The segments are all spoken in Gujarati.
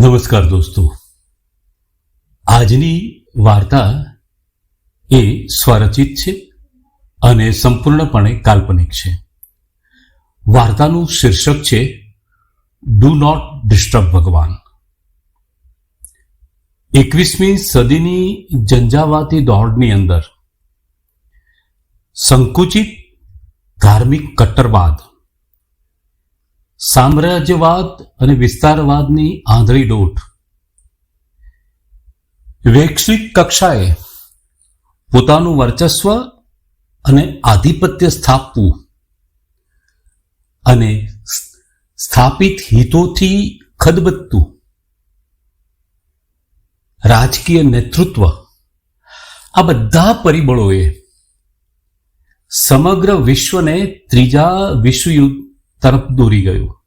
નમસ્કાર દોસ્તો. આજની વાર્તા એ સ્વરચિત છે અને સંપૂર્ણપણે કાલ્પનિક છે. વાર્તાનું શીર્ષક છે ડુ નોટ ડિસ્ટર્બ ભગવાન. એકવીસમી સદીની જંજાવાતી દોડની અંદર સંકુચિત ધાર્મિક કટ્ટરવાદ સામ્રાજ્યવાદ અને વિસ્તારવાદની આંધળી દોટ વૈશ્વિક કક્ષાએ પોતાનું વર્ચસ્વ અને આધિપત્ય સ્થાપવું અને સ્થાપિત હિતોથી ખદબદતું. રાજકીય નેતૃત્વ. આ બધા પરિબળોએ સમગ્ર વિશ્વને ત્રીજા વિશ્વયુદ્ધ તરફ દોરી ગયું.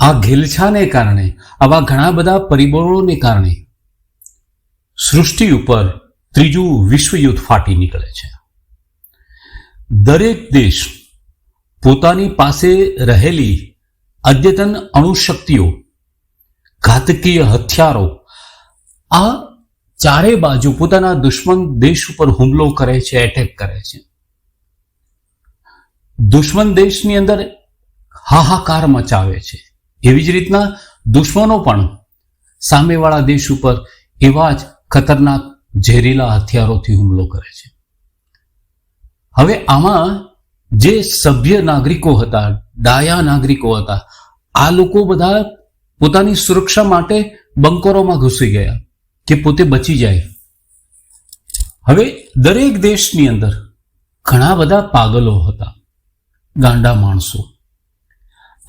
આ ઘેલછાને કારણે, આવા ઘણા બધા પરિબળોને કારણે સૃષ્ટિ ઉપર ત્રીજું વિશ્વયુદ્ધ ફાટી નીકળે છે. દરેક દેશ પોતાની પાસે રહેલી અદ્યતન અણુશક્તિઓ, ઘાતકીય હથિયારો, આ ચારે બાજુ પોતાના દુશ્મન દેશ ઉપર હુમલો કરે છે એટેક કરે છે. દુશ્મન દેશની અંદર હાહાકાર મચાવે છે. એવી જ રીતના દુશ્મનો પણ સામેવાળા દેશ ઉપર એવા જ ખતરનાક ઝેરીલા હથિયારોથી હુમલો કરે છે. હવે આમાં જે સભ્ય નાગરિકો હતા, ડાયા નાગરિકો હતા, આ લોકો બધા પોતાની સુરક્ષા માટે બંકરોમાં ઘૂસી ગયા કે પોતે બચી જાય. હવે દરેક દેશની અંદર ઘણા બધા પાગલો હતા, ગાંડા માણસો.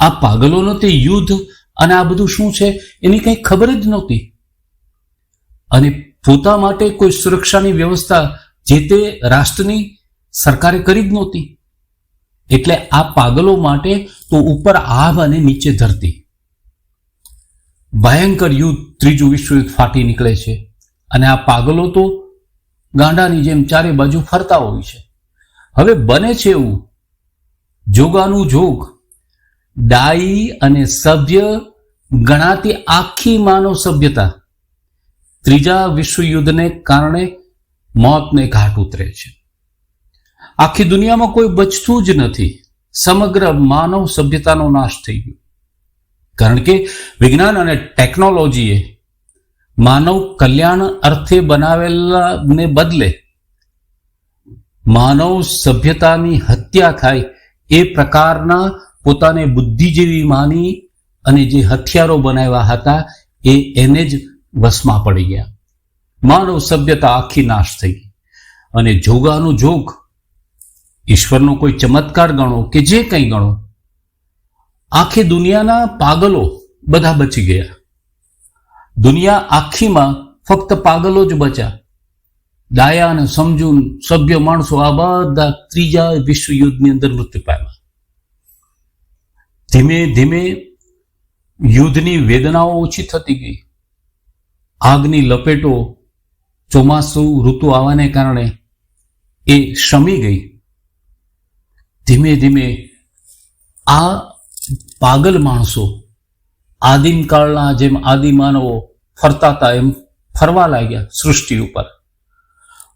આ પાગલોનો તે યુદ્ધ અને આ બધું શું છે એની કંઈ ખબર જ નહોતી. અને પોતા માટે કોઈ સુરક્ષાની વ્યવસ્થા જે તે રાષ્ટ્રની સરકારે કરી જ નહોતી. એટલે આ પાગલો માટે તો ઉપર આભ અને નીચે ધરતી. ભયંકર યુદ્ધ ત્રીજું વિશ્વયુદ્ધ ફાટી નીકળે છે. અને આ પાગલો તો ગાંડાની જેમ ચારે બાજુ ફરતા હોય છે. હવે બને છે એવું. જોગાનું જોગ ડાઈ અને સભ્ય ગણાતી આખી માનવ સભ્યતા ત્રીજા વિશ્વયુદ્ધને કારણે મોતને ઘાટ ઉતરે છે. આખી દુનિયામાં કોઈ બચતું જ નથી. સમગ્ર માનવ સભ્યતાનો નાશ થઈ ગયો. કારણ કે વિજ્ઞાન અને ટેકનોલોજીએ માનવ કલ્યાણ અર્થે બનાવેલાને બદલે માનવ સભ્યતાની હત્યા થાય એ પ્રકારના પોતાને બુદ્ધિજીવી માની અને જે હથિયારો બનાવ્યા હતા, એ એને જ વશમાં પડી ગયા. માનવ સભ્યતા આખી નાશ થઈ અને જોગાનું જોગ ઈશ્વરનો કોઈ ચમત્કાર ગણો કે જે કંઈ ગણો, આખી દુનિયાના પાગલો બધા બચી ગયા. દુનિયા આખીમાં ફક્ત પાગલો જ બચ્યા. ડાયા અને સમજૂન, સભ્ય, માણસો આ બધા ત્રીજા વિશ્વયુદ્ધની અંદર મૃત્યુ પામ્યા. ધીમે ધીમે યુદ્ધની વેદનાઓ ઓછી થતી ગઈ. આગની લપેટો ચોમાસું ઋતુ આવવાને કારણે એ શમી ગઈ. ધીમે ધીમે આ પાગલ માણસો આદિમ કાળના જેમ આદિમાનવો ફરતા હતા એમ ફરવા લાગ્યા સૃષ્ટિ ઉપર.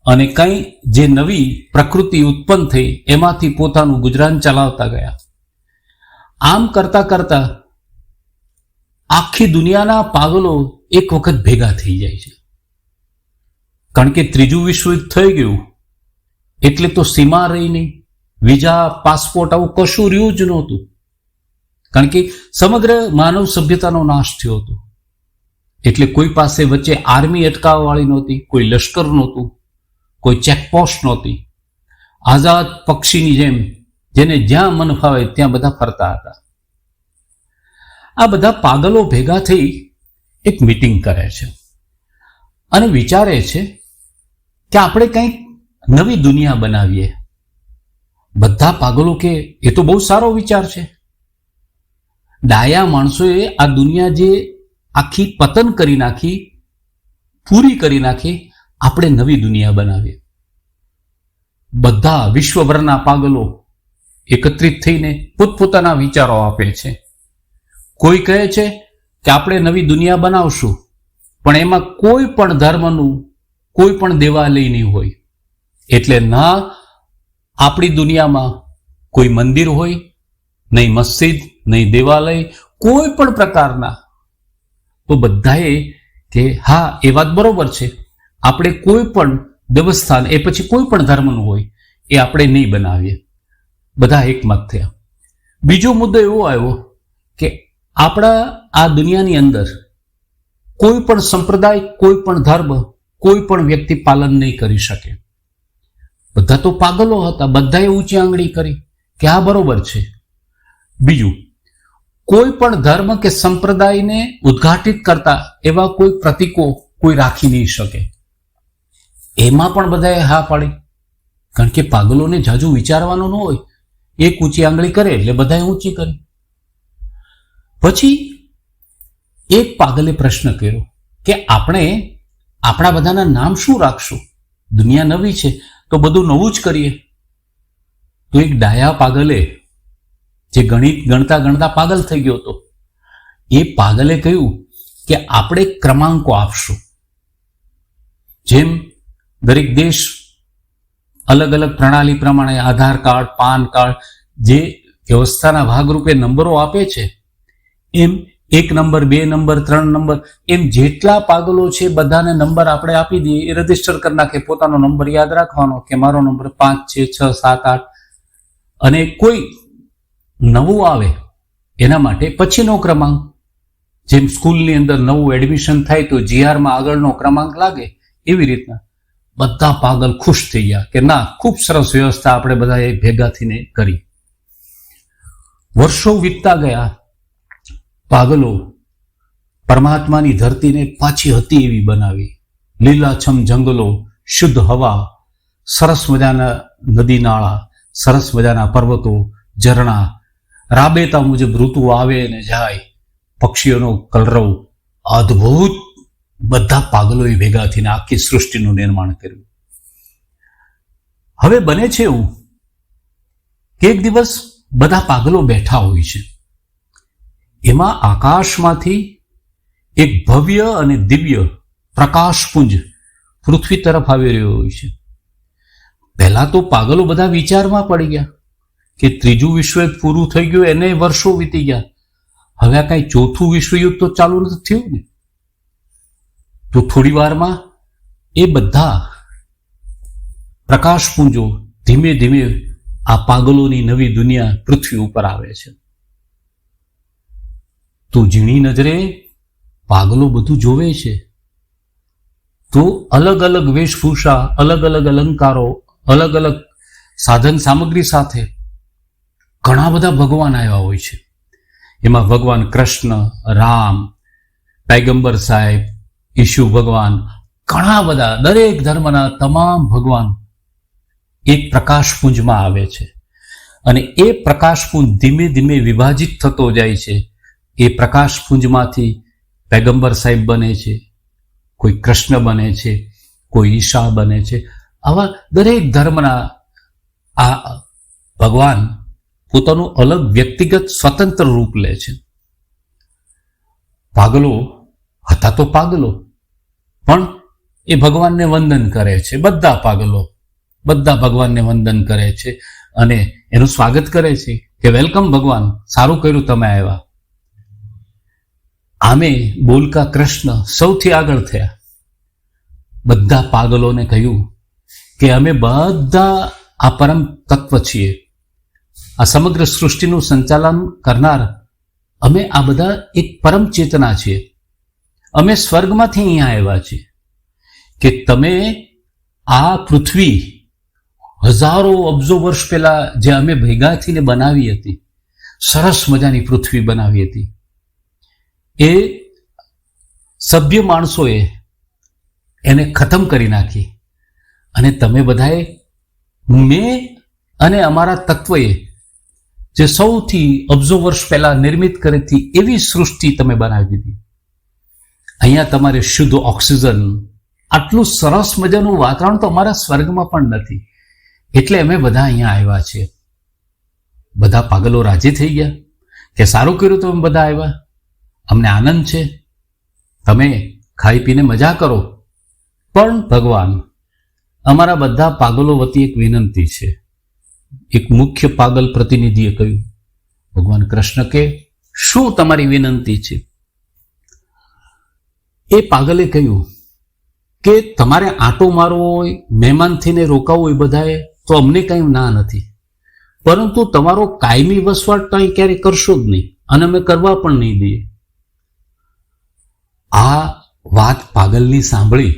અને કંઈ જે નવી પ્રકૃતિ ઉત્પન્ન થઈ એમાંથી પોતાનું ગુજરાન ચલાવતા ગયા. આમ કરતા કરતા આખી દુનિયાના પાગલો એક વખત ભેગા થઈ જાય છે. કારણ કે ત્રીજું વિશ્વયુદ્ધ થઈ ગયું, એટલે તો સીમા રહી નહીં વિઝા, પાસપોર્ટ આવું કશું રહ્યું જ નહોતું. કારણ કે સમગ્ર માનવ સભ્યતાનો નાશ થયો હતો. એટલે કોઈ પાસે વચ્ચે આર્મી અટકાવવાળી નહોતી, કોઈ લશ્કર નહોતું, કોઈ ચેકપોસ્ટ નહોતી. આઝાદ પક્ષીની જેમ જેને જ્યાં મન ફાવે ત્યાં બધા ફરતા હતા. આ બધા પાગલો ભેગા થઈ એક મીટિંગ કરે છે. અને વિચારે છે કે આપણે કંઈક નવી દુનિયા બનાવીએ. બધા પાગલો કે એ તો બહુ સારો વિચાર છે. ડાયા માણસોએ આ દુનિયા જે આખી પતન કરી નાખી, પૂરી કરી નાખી, આપણે નવી દુનિયા બનાવીએ. બધા વિશ્વભરના પાગલો એકત્રિત થઈને પોતપોતાના વિચારો આપે છે. કોઈ કહે છે કે આપણે નવી દુનિયા બનાવશું, પણ એમાં કોઈ પણ ધર્મનું, કોઈ પણ દેવાલય નહીં હોય. એટલે ના, આપણી દુનિયામાં કોઈ મંદિર હોય, નહીં મસ્જિદ, નહીં દેવાલય, કોઈ પણ પ્રકારના. તો બધાએ કે હા, એ વાત બરોબર છે. આપણે કોઈ પણ દેવસ્થાન, એ પછી કોઈ પણ ધર્મનું હોય, એ આપણે નહીં બનાવીએ. બધા એકમત થયા. બીજો મુદ્દો એવો આવ્યો કે આપણા આ દુનિયાની અંદર કોઈ પણ સંપ્રદાય, કોઈ પણ ધર્મ, કોઈ પણ વ્યક્તિ પાલન નહીં કરી શકે. બધા તો પાગલો હતા, બધાએ ઊંચી આંગળી કરી કે આ બરોબર છે. બીજું, કોઈ પણ ધર્મ કે સંપ્રદાયને ઉદ્ઘાટિત કરતા એવા કોઈ પ્રતીકો કોઈ રાખી નહીં શકે. એમાં પણ બધાએ હા પાડી. કારણ કે પાગલોને જાજુ વિચારવાનું ન હોય. એક ઊંચી આંગળી કરે એટલે બધાએ ઊંચી કરી. પછી એક પાગલે પ્રશ્ન કર્યો કે આપણે આપણા બધાના નામ શું રાખશું? દુનિયા નવી છે, તો બધું નવું જ કરીએ. તો એક ડાયા પાગલે, જે ગણિત ગણતા ગણતા પાગલ થઈ ગયો હતો, એ પાગલે કહ્યું કે આપણે ક્રમાંકો આપશું. જેમ દરેક દેશ અલગ અલગ પ્રણાલી પ્રમાણે આધાર કાર્ડ, પાન કાર્ડ જે વ્યવસ્થાના ભાગરૂપે નંબરો આપે છે, એમ એક નંબર, બે નંબર, ત્રણ નંબર, એમ જેટલા પાગલો છે બધાને નંબર આપણે આપી દઈએ, એ રજિસ્ટર કરી નાખે, પોતાનો નંબર યાદ રાખવાનો કે મારો નંબર પાંચ છે, છ, સાત, આઠ. અને કોઈ નવું આવે, એના માટે પછીનો ક્રમાંક, જેમ સ્કૂલની અંદર નવું એડમિશન થાય તો જીઆરમાં આગળનો ક્રમાંક લાગે, એવી રીતના. બધા પાગલ ખુશ થઈ ગયા કે ના, ખૂબ સરસ વ્યવસ્થા આપણે બધાએ ભેગા થઈને કરી. વર્ષો વીતતા ગયા. પાગલો પરમાત્માની ધરતીને પાછી હતી એવી બનાવી. લીલાછમ જંગલો, શુદ્ધ હવા, સરસ મજાના નદી નાળા, સરસ મજાના પર્વતો, ઝરણા, રાબેતા મુજબ ઋતુ આવે ને જાય, પક્ષીઓનો કલરવ, અદ્ભુત બધા પાગલોએ ભેગા થઈને આખી સૃષ્ટિનું નિર્માણ કર્યું. હવે બને છે એવું કે એક દિવસ બધા પાગલો બેઠા હોય છે. એમાં આકાશમાંથી એક ભવ્ય અને દિવ્ય પ્રકાશપુંજ પૃથ્વી તરફ આવી રહ્યો હોય છે. પહેલા તો પાગલો બધા વિચારમાં પડી ગયા કે ત્રીજું વિશ્વયુદ્ધ પૂરું થઈ ગયું, એને વર્ષો વીતી ગયા. હવે આ કાંઈ ચોથું વિશ્વયુદ્ધ તો ચાલુ નથી થયું ને? તો થોડી વારમાં એ બધા પ્રકાશપુંજો ધીમે ધીમે આ પાગલોની નવી દુનિયા પૃથ્વી ઉપર આવે છે. તો ઝીણી નજરે પાગલો બધું જોવે છે. તો અલગ અલગ વેશભૂષા, અલગ અલગ અલંકારો, અલગ અલગ સાધન સામગ્રી સાથે ઘણા બધા ભગવાન આવ્યા હોય છે. એમાં ભગવાન કૃષ્ણ, રામ, પૈગંબર સાહેબ ઈશુ ભગવાન ઘણા બધા, દરેક ધર્મના તમામ ભગવાન એક પ્રકાશપુંજમાં આવે છે. અને એ પ્રકાશપુંજ ધીમે ધીમે વિભાજિત થતો જાય છે. એ પ્રકાશપુંજમાંથી પૈગંબર સાહેબ બને છે, કોઈ કૃષ્ણ બને છે, કોઈ ઈશા બને છે. આવા દરેક ધર્મના આ ભગવાન પોતાનું અલગ વ્યક્તિગત સ્વતંત્ર રૂપ લે છે. પાગલો હતા તો પાગલો પણ એ ભગવાનને વંદન કરે છે. બધા પાગલો બધા ભગવાનને વંદન કરે છે અને એનું સ્વાગત કરે છે કે વેલકમ ભગવાન, સારું કર્યું તમે આવ્યા. આમે બોલકા કૃષ્ણ સૌથી આગળ થયા. બધા પાગલોને કહ્યું કે અમે બધા આ પરમ તત્વ છીએ. આ સમગ્ર સૃષ્ટિનું સંચાલન કરનાર અમે આ બધા એક પરમ ચેતના છીએ. અમે સ્વર્ગમાંથી અહીંયા આવ્યા છીએ કે તમે આ પૃથ્વી હજારો અબજો વર્ષ પહેલા જે અમે ભેગા થઈને બનાવી હતી, સરસ મજાની પૃથ્વી બનાવી હતી, એ સભ્ય માણસોએ એને ખતમ કરી નાખી. અને તમે બધાએ મેં અને અમારા તત્વએ જે સૌથી અબજો વર્ષ પહેલા નિર્મિત કરી હતી એવી સૃષ્ટિ તમે બનાવી દીધી. અહીંયા તમારે શુદ્ધ ઓક્સિજન, આટલું સરસ મજાનું વાતાવરણ તો અમારા સ્વર્ગમાં પણ નથી. એટલે અમે બધા અહીંયા આવ્યા છીએ. બધા પાગલો રાજી થઈ ગયા કે સારું કર્યું તમે બધા આવ્યા. અમને આનંદ છે. તમે ખાઈ પીને મજા કરો. પણ ભગવાન, અમારા બધા પાગલો વતી એક વિનંતી છે. એક મુખ્ય પાગલ પ્રતિનિધિએ કહ્યું, ભગવાન કૃષ્ણ કે, શું તમારી વિનંતી છે? એ પાગલે કહ્યું કે તમારે આંટો મારવો હોય, મહેમાન થઈને રોકાવું હોય બધાએ, તો અમને કંઈ ના નથી. પરંતુ તમારો કાયમી વસવાટ કંઈ ક્યારેય કરશો જ નહીં અને અમે કરવા પણ નહીં દઈએ. આ વાત પાગલની સાંભળી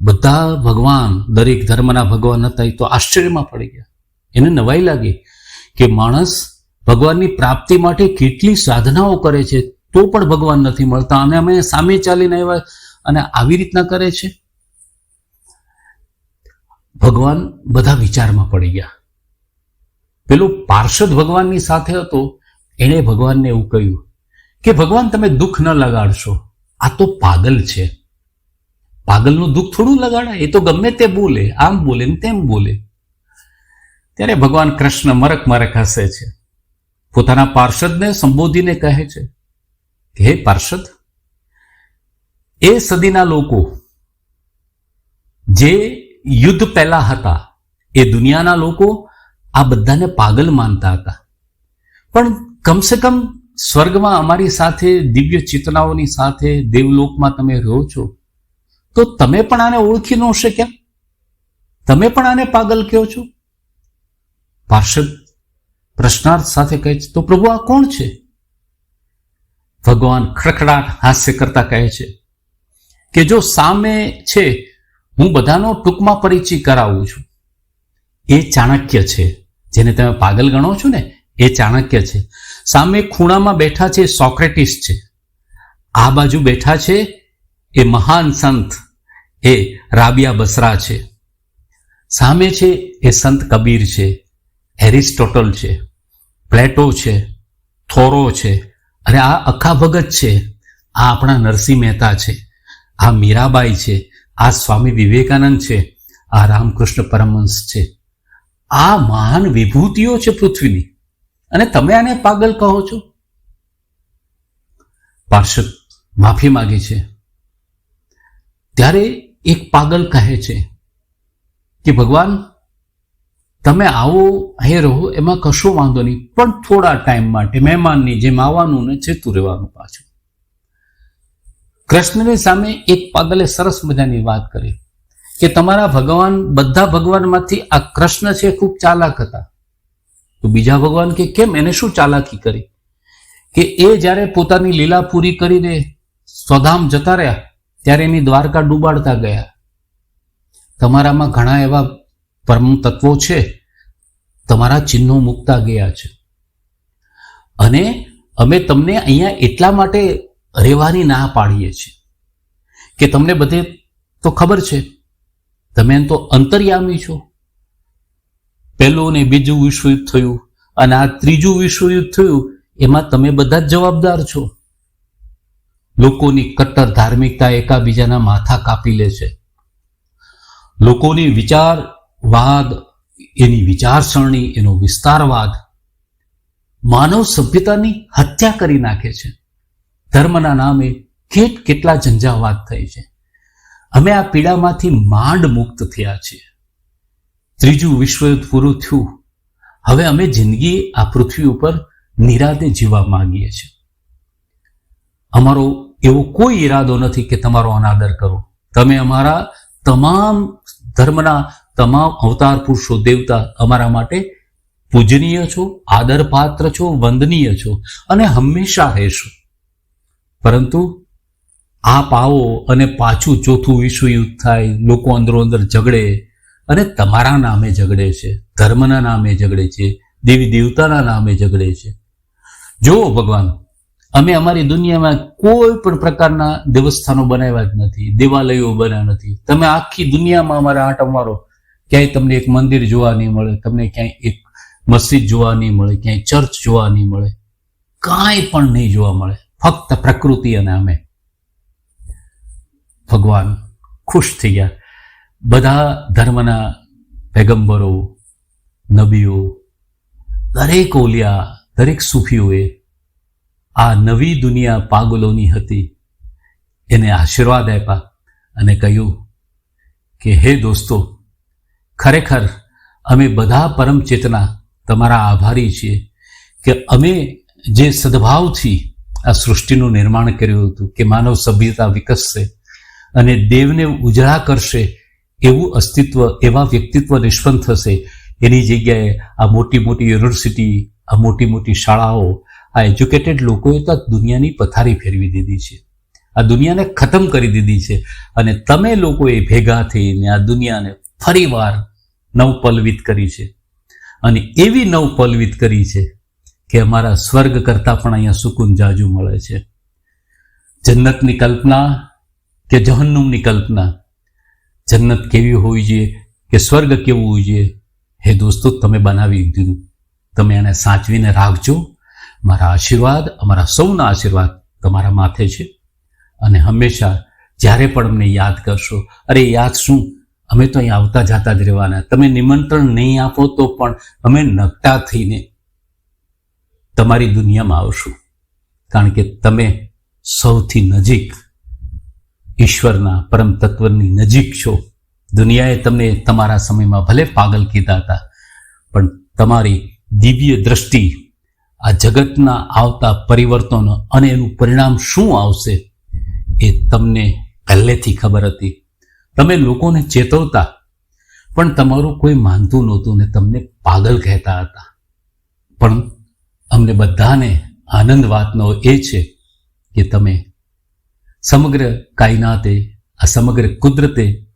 બધા ભગવાન, દરેક ધર્મના ભગવાન હતા, એ તો આશ્ચર્યમાં પડી ગયા. એને નવાઈ લાગી કે માણસ ભગવાનની પ્રાપ્તિ માટે કેટલી સાધનાઓ કરે છે તો પણ ભગવાન નથી મળતા. અને અમે સામે ચાલીને આવ્યા અને આવી રીતના કરે છે? ભગવાન બધા વિચારમાં પડી ગયા. પેલો પાર્ષદ ભગવાનની સાથે હતો, એણે ભગવાનને એવું કહ્યું કે, ભગવાન, તમે દુઃખ ન લગાડશો. આ તો પાગલ છે. પાગલનું દુઃખ થોડું લગાડાય. એ તો ગમે તે બોલે, આમ બોલે ને તેમ બોલે. ત્યારે ભગવાન કૃષ્ણ મરક મરક હસે છે. પોતાના પાર્ષદને સંબોધીને કહે છે હે પાર્ષદ? એ સદીના લોકો જે યુદ્ધ પહેલા હતા, એ દુનિયાના લોકો આ બધાને પાગલ માનતા હતા. પણ કમસે કમ સ્વર્ગમાં અમારી સાથે, દિવ્ય ચેતનાઓની સાથે, દેવલોકમાં તમે રહો છો, તો તમે પણ આને ઓળખી ન શક્યા તમે પણ આને પાગલ કહો છો? પાર્ષદ, પ્રશ્નાર્થ સાથે કહે છે, તો પ્રભુ આ કોણ છે? ભગવાન ખડખડાટ હાસ્ય કરતા કહે છે કે જો સામે છે, હું બધાનો ટૂંકમાં પરિચય કરાવું છું. એ ચાણક્ય છે, જેને તમે પાગલ ગણો છો ને, એ ચાણક્ય છે. સામે ખૂણામાં બેઠા છે સોક્રેટિસ છે. આ બાજુ બેઠા છે એ મહાન સંત, એ રાબિયા બસરા છે. સામે છે એ સંત કબીર છે, એરિસ્ટોટલ છે, પ્લેટો છે, થોરો છે અને આ અખા ભગત છે. આ આપણા નરસિંહ મહેતા છે. આ મીરાબાઈ છે. આ સ્વામી વિવેકાનંદ છે. આ રામકૃષ્ણ પરમહંસ છે. આ મહાન વિભૂતિઓ છે પૃથ્વીની. અને તમે આને પાગલ કહો છો? પાર્ષદ માફી માગે છે. ત્યારે એક પાગલ કહે છે કે ભગવાન તમે આવો, અહીં રહો, એમાં કશો વાંધો નહીં. પણ થોડા ટાઈમ માટે મહેમાનની જેમ આવવાનું ને જતું રહેવાનું પાછું. કૃષ્ણની સામે એક પાગલે સરસ મજાની વાત કરી કે તમારા ભગવાન, બધા ભગવાનમાંથી આ કૃષ્ણ છે, ખૂબ ચાલાક હતા. તો બીજા ભગવાન કે કેમ? એને શું ચાલાકી કરી? કે એ જ્યારે પોતાની લીલા પૂરી કરીને સ્વધામ જતા રહ્યા, ત્યારે એની દ્વારકા ડૂબાડતા ગયા. તમારામાં ઘણા એવા પરમ તત્વો છે. તમારા ચિહ્નો મૂકતા ગયા છે. અને અમે તમને અહીંયા એટલા માટે રહેવાની ના પાડીએ છીએ. કે તમને બધે તો ખબર છે. તમે એમ તો અંતર્યામી છો. પહેલું ને બીજું વિશ્વયુદ્ધ થયું અને આ ત્રીજું વિશ્વયુદ્ધ થયું, એમાં તમે બધા જ જવાબદાર છો. લોકોની કટ્ટર ધાર્મિકતા એકાબીજાના માથા કાપી લે છે. લોકોની વિચારવાદ એની વિચારસરણી, એનો વિસ્તારવાદ માનવ સભ્યતાની હત્યા કરી નાખે છે. ધર્મના નામે કેટ કેટલા ઝંઝાવાત થઈ છે. અમે આ પીડામાંથી માંડ મુક્ત થયા છીએ. ત્રીજું વિશ્વયુદ્ધ પૂરું થયું. હવે અમે જિંદગી આ પૃથ્વી ઉપર નિરાતે જીવવા માંગીએ છીએ. અમારો એવો કોઈ ઈરાદો નથી કે તમારો અનાદર કરો. તમે અમારા તમામ ધર્મના તમામ અવતાર પુરુષો દેવતા અમારા માટે પૂજનીય છો, આદરપાત્ર છો, વંદનીય છો અને હંમેશા રહેશો. પરંતુ આ પાવો અને પાછું ચોથું વિશ્વયુદ્ધ થાય, લોકો અંદરો અંદર ઝઘડે અને તમારા નામે ઝઘડે છે, ધર્મના નામે ઝઘડે છે, દેવી દેવતાના નામે ઝઘડે છે. જુઓ ભગવાન, અમે અમારી દુનિયામાં કોઈ પણ પ્રકારના દેવસ્થાનો બનાવ્યા જ નથી, દેવાલયો બન્યા નથી. તમે આખી દુનિયામાં અમારા આંટ અમારો ક્યાંય તમને એક મંદિર જોવા નહીં મળે, તમને ક્યાંય એક મસ્જિદ જોવા નહીં મળે, ક્યાંય ચર્ચ જોવા નહીં મળે, કાંઈ પણ નહીં જોવા મળે. ફક્ત પ્રકૃતિ અને અમે. ભગવાન ખુશ થઈ ગયા. બધા ધર્મના પેગંબરો, નબીઓ, દરેક ઓલિયા, દરેક સુફીઓએ આ નવી દુનિયા પાગલોની હતી, એને આશીર્વાદ આપ્યા અને કહ્યું કે, હે દોસ્તો ખરેખર અમે બધા પરમ ચેતના તમારા આભારી છીએ કે અમે જે સદભાવથી આ સૃષ્ટિનું નિર્માણ કર્યું હતું કે માનવ સભ્યતા વિકસશે અને દેવને ઉજળા કરશે, એવું અસ્તિત્વ, એવા વ્યક્તિત્વ નિષ્પન્ન થશે, એની જગ્યાએ આ મોટી મોટી યુનિવર્સિટી, આ મોટી મોટી શાળાઓ, આ એજ્યુકેટેડ લોકોએ તો દુનિયાની પથારી ફેરવી દીધી છે. આ દુનિયાને ખતમ કરી દીધી છે. અને તમે લોકોએ ભેગા થઈને આ દુનિયાને ફરીવાર નવપલવિત કરી છે. અને એવી નવપલવિત કરી છે કે અમારા સ્વર્ગ કરતાં પણ અહીંયા સુકૂન જાજુ મળે છે. જન્નતની કલ્પના કે જહન્નુમની કલ્પના? જન્નત કેવી હોવી જોઈએ કે સ્વર્ગ કેવું હોવું જોઈએ? હે દોસ્તો, તમે બનાવી દીધું. તમે એને સાચવીને રાખજો. મારા આશીર્વાદ, અમારા સૌના આશીર્વાદ તમારા માથે છે. અને હંમેશા જ્યારે પણ અમને યાદ કરશો, અરે યાદ શું? અમે તો અહીં આવતા જાતા જ રહેવાના. તમે નિમંત્રણ નહીં આપો તો પણ અમે નકટા થઈને તમારી દુનિયામાં આવશું. કારણ કે તમે સૌથી નજીક ઈશ્વરના પરમ તત્વની નજીક છો. દુનિયાએ તમને તમારા સમયમાં ભલે પાગલ કીધા હતા, પણ તમારી દિવ્ય દ્રષ્ટિ, આ જગતના આવતા પરિવર્તનો અને એનું પરિણામ શું આવશે એ તમને પહેલેથી ખબર હતી. તમે લોકોને ચેતવતા, પણ તમારું કોઈ માનતું નહોતું ને તમને પાગલ કહેતા હતા. પણ અમને બધાને આનંદ વાતનો એ છે કે તમે સમગ્ર કાયનાતે, આ સમગ્ર કુદરતે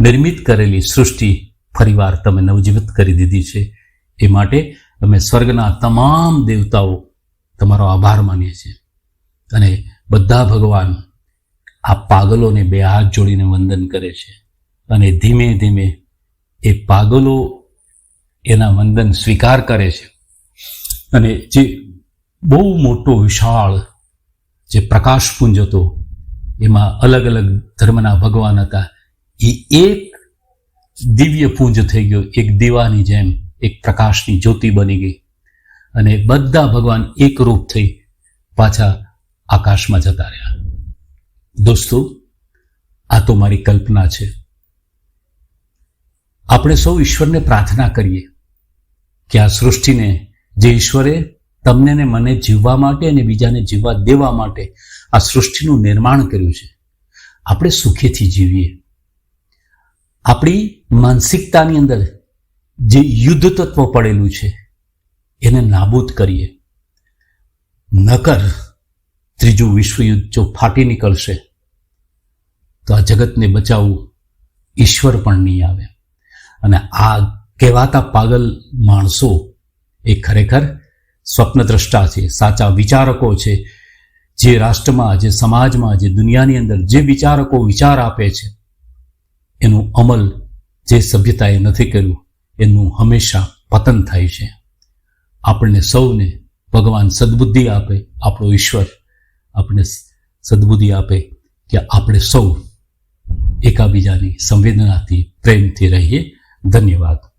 નિર્મિત કરેલી સૃષ્ટિ ફરીવાર તમે નવજીવિત કરી દીધી છે. એ માટે અમે સ્વર્ગના તમામ દેવતાઓ તમારો આભાર માનીએ છીએ. અને બધા ભગવાન આ પાગલોને બે હાથ જોડીને વંદન કરે છે. અને ધીમે ધીમે એ પાગલો એના વંદન સ્વીકાર કરે છે. અને જે બહુ મોટો વિશાળ જે પ્રકાશપુંજ હતો, એમાં અલગ અલગ ધર્મના ભગવાન હતા. એ એક દિવ્ય પુંજ થઈ ગયો, એક દીવાની જેમ, એક પ્રકાશની જ્યોતિ બની ગઈ. અને બધા ભગવાન એકરૂપ થઈ પાછા આકાશમાં જતા રહ્યા. દોસ્તો, આ તો મારી કલ્પના છે. આપણે સૌ ઈશ્વરને પ્રાર્થના કરીએ કે આ સૃષ્ટિને જે ઈશ્વરે તમને ને મને જીવવા માટે અને બીજાને જીવવા દેવા માટે આ સૃષ્ટિનું નિર્માણ કર્યું છે, આપણે સુખેથી જીવીએ. આપણી માનસિકતાની અંદર જે યુદ્ધ તત્વ પડેલું છે, એને નાબૂદ કરીએ. નકર ત્રીજું વિશ્વયુદ્ધ જો ફાટી નીકળશે તો આ જગતને બચાવવું ઈશ્વર પણ નહીં આવે. અને આ કહેવાતા પાગલ માણસો એ ખરેખર સ્વપ્નદ્રષ્ટા છે, સાચા વિચારકો છે. જે રાષ્ટ્રમાં, જે સમાજમાં, જે દુનિયાની અંદર જે વિચારકો વિચાર આપે છે, એનું અમલ જે સભ્યતાએ નથી કર્યું, એનું હંમેશા પતન થાય છે. આપણને સૌને ભગવાન સદબુદ્ધિ આપે, આપણો ઈશ્વર આપણે સદબુદ્ધિ આપે કે આપણે સૌ એકાબીજાની સંવેદનાથી પ્રેમથી રહીએ. ધન્યવાદ.